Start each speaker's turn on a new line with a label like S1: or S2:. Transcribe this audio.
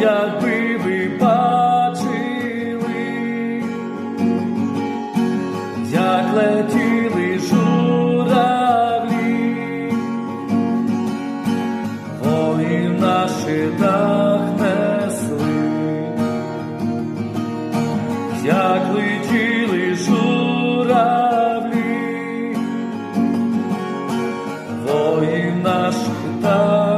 S1: якби ви бачили, як летіли журавлі, вони наші дах несли, як летіли журавлі, воїн наш дах.